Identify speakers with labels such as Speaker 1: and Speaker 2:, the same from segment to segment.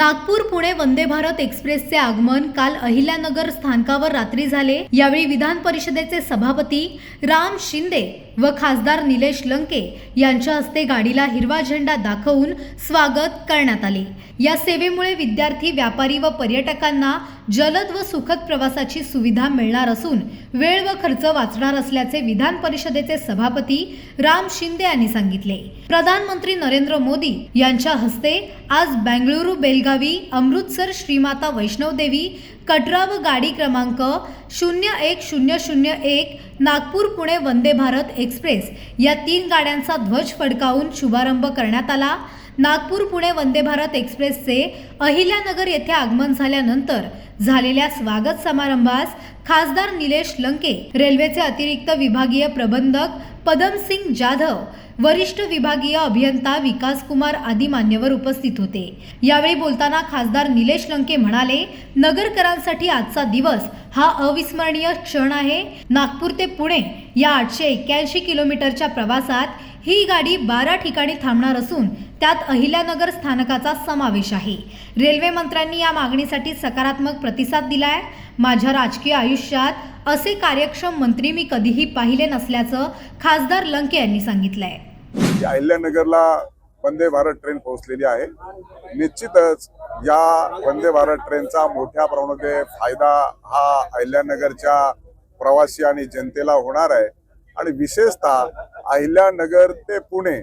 Speaker 1: नागपूर पुणे वंदे भारत एक्सप्रेसचे आगमन काल अहिल्यानगर स्थानकावर रात्री झाले. यावेळी विधान परिषदेचे सभापती राम शिंदे व खासदार निलेश लंके यांच्या हस्ते गाडीला हिरवा झेंडा दाखवून स्वागत करण्यात आले. या सेवेमुळे विद्यार्थी व्यापारी व पर्यटकांना जलद व सुखद प्रवासाची सुविधा मिळणार असून वेळ व खर्च वाचणार असल्याचे विधान परिषदेचे सभापती राम शिंदे यांनी सांगितले. प्रधानमंत्री नरेंद्र मोदी यांच्या हस्ते आज बेंगळुरू बेलगाव अमृतसर श्रीमाता वैष्णवदेवी कटरा व गाडी क्रमांक शून्य एक शून्य शून्य एक नागपूर पुणे वंदे भारत एक्सप्रेस. या तीन गाड्यांचा ध्वज फडकावून शुभारंभ करण्यात आला. नागपूर पुणे वंदे भारत एक्सप्रेसचे अहिल्यानगर येथे आगमन झाल्यानंतर झालेल्या स्वागत समारंभास खासदार निलेश लंके रेल्वेचे अतिरिक्त विभागीय प्रबंधक पदमसिंग जाधव वरिष्ठ विभागीय अभियंता विकास कुमार आदी मान्यवर उपस्थित होते. यावेळी बोलताना खासदार निलेश लंके म्हणाले नगरकरांसाठी आजचा दिवस हा अविस्मरणीय क्षण आहे. नागपूर ते पुणे या आठशे एक्क्याऐंशी किलोमीटरच्या प्रवासात ही गाडी बारा ठिकाणी थांबणार असून त्यात अहिल्यानगर स्थानकाचा समावेश आहे. रेल्वे मंत्र्यांनी या मागणीसाठी सकारात्मक प्रतिसाद दिला आहे माझ्या राजकीय आयुष्यात असे कार्यक्षम मंत्री मी कधीही पाहिले नसल्याचं खासदार लंके यांनी सांगितलं
Speaker 2: आहे अहिल्यानगरला वंदे भारत ट्रेन पोहोचलेली आहे. निश्चितच या वंदे भारत ट्रेनचा मोठ्या प्रमाणामध्ये फायदा हा अहिल्यानगरच्या प्रवासी आणि जनतेला होणार आहे. आणि विशेषतः अहिल्यानगर ते पुणे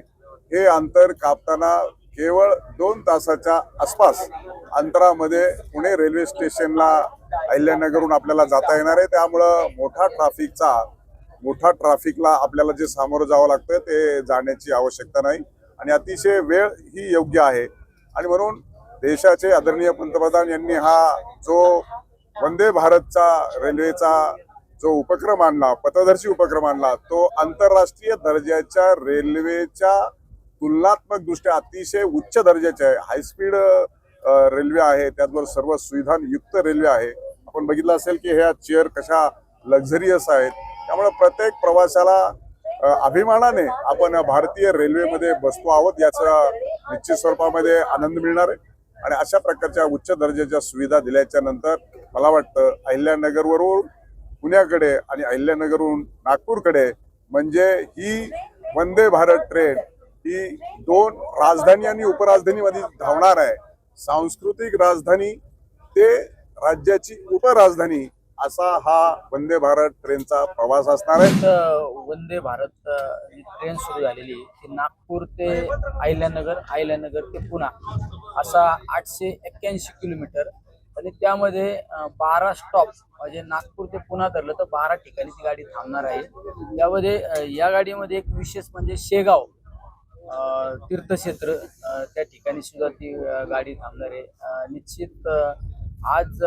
Speaker 2: हे अंतर कापताना केवळ दोन तासाच्या आसपास अंतरामध्ये पुणे रेल्वे स्टेशनला अहिल्यानगरहून आपल्याला जाता येणार आहे. त्यामुळं मोठा ट्राफिकचा मोठा ट्राफिकला आपल्याला जे सामोरं जावं लागतं ते जाण्याची आवश्यकता नाही. आणि अतिशय वेळ ही योग्य आहे. आणि म्हणून देशाचे आदरणीय पंतप्रधान यांनी हा जो वंदे भारतचा रेल्वेचा जो उपक्रम आणला पथदर्शी उपक्रम आणला तो आंतरराष्ट्रीय दर्जाच्या रेल्वेच्या तुलनात्मक दृष्ट्या अतिशय उच्च दर्जाचे आहे. हायस्पीड रेल्वे आहे त्याचबरोबर सर्व सुविधांयुक्त रेल्वे आहे. आपण बघितलं असेल की ह्या चेअर कशा लक्झरियस आहेत. त्यामुळे प्रत्येक प्रवाशाला अभिमानाने आपण भारतीय रेल्वेमध्ये बसतो आहोत याचा निश्चित स्वरूपामध्ये आनंद मिळणार आहे. आणि अशा प्रकारच्या उच्च दर्जाच्या सुविधा दिल्याच्या नंतर मला वाटतं अहिल्यानगरवरून पुण्याकडे आणि अहिल्यानगरहून नागपूरकडे म्हणजे ही वंदे भारत ट्रेन ही दोन राजधानी आणि उपराजधानीमध्ये धावणार आहे. सांस्कृतिक राजधानी ते राज्याची उपराजधानी असा हा वंदे भारत ट्रेनचा प्रवास असणार आहे.
Speaker 3: वंदे भारत ही ट्रेन सुरू झालेली ती नागपूर ते अहिल्यानगर अहिल्यानगर ते पुणा असा आठशे एक्क्याऐंशी किलोमीटर आणि त्यामध्ये बारा स्टॉप म्हणजे नागपूर ते पुन्हा धरलं तर बारा ठिकाणी ती गाडी थांबणार आहे. त्यामध्ये या गाडीमध्ये एक विशेष म्हणजे शेगाव अ, तीर्थक्षेत्र त्या ठिकाणी सुद्धा ती गाडी थांबणार आहे. निश्चित आज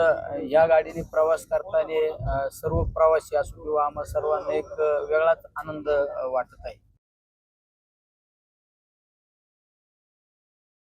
Speaker 3: या गाडीने प्रवास करताना सर्व प्रवासी असो किंवा आम्हा सर्वांना एक वेगळाच आनंद वाटत आहे.